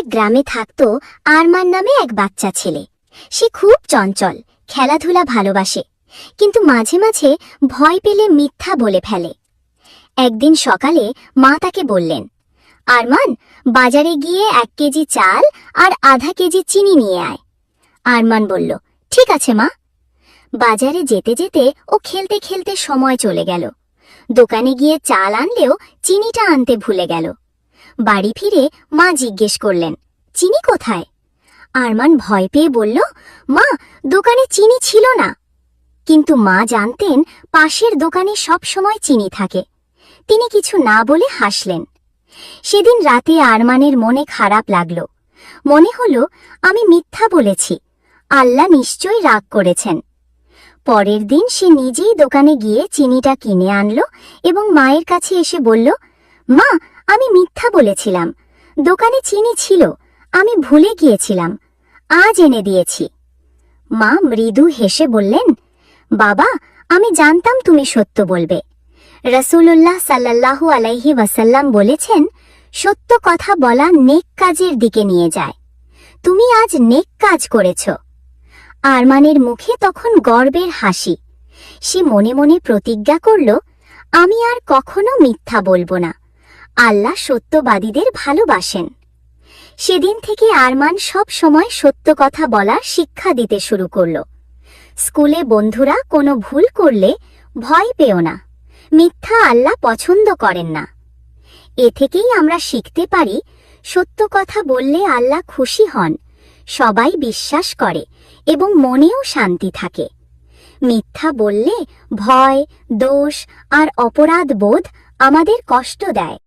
এক গ্রামে থাকত আরমান নামে এক বাচ্চা ছেলে। সে খুব চঞ্চল, খেলাধুলা ভালোবাসে, কিন্তু মাঝে মাঝে ভয় পেলে মিথ্যা বলে ফেলে। একদিন সকালে মা তাকে বললেন, আরমান, বাজারে গিয়ে এক কেজি চাল আর আধা কেজি চিনি নিয়ে আয়। আরমান বলল, ঠিক আছে মা। বাজারে যেতে যেতে ও খেলতে খেলতে সময় চলে গেল। দোকানে গিয়ে চাল আনলেও চিনিটা আনতে ভুলে গেল। বাড়ি ফিরে মা জিজ্ঞেস করলেন, চিনি কোথায়? আরমান ভয় পেয়ে বলল, মা, দোকানে চিনি ছিল না। কিন্তু মা জানতেন পাশের দোকানে সব সময় চিনি থাকে। তিনি কিছু না বলে হাসলেন। সেদিন রাতে আরমানের মনে খারাপ লাগল। মনে হলো, আমি মিথ্যা বলেছি। আল্লাহ নিশ্চয়ই রাগ করেছেন। পরের দিন সে নিজেই দোকানে গিয়ে চিনিটা কিনে আনলো এবং মায়ের কাছে এসে বলল, মা আমি মিথ্যা বলেছিলাম। দোকানে চিনি ছিল, আমি ভুলে গিয়েছিলাম। আজ এনে দিয়েছি। মা মৃদু হেসে বললেন, বাবা, আমি জানতাম তুমি সত্য বলবে। রসুল্লাহ সাল্লাল্লাহু আলাইহি ওয়াসাল্লাম বলেছেন, সত্য কথা বলা নেক কাজের দিকে নিয়ে যায়। তুমি আজ নেক কাজ করেছ। আরমানের মুখে তখন গর্বের হাসি। সে মনে মনে প্রতিজ্ঞা করল, আমি আর কখনো মিথ্যা বলব না। আল্লাহ সত্যবাদীদের ভালোবাসেন। সেদিন থেকে আরমান সব সময় সত্য কথা বলার শিক্ষা দিতে শুরু করল। স্কুলে বন্ধুরা কোনো ভুল করলে ভয় পেও না, মিথ্যা আল্লাহ পছন্দ করেন না। এ থেকেই আমরা শিখতে পারি, সত্য কথা বললে আল্লাহ খুশি হন, সবাই বিশ্বাস করে এবং মনেও শান্তি থাকে। মিথ্যা বললে ভয়, দোষ আর অপরাধ বোধ আমাদের কষ্ট দেয়।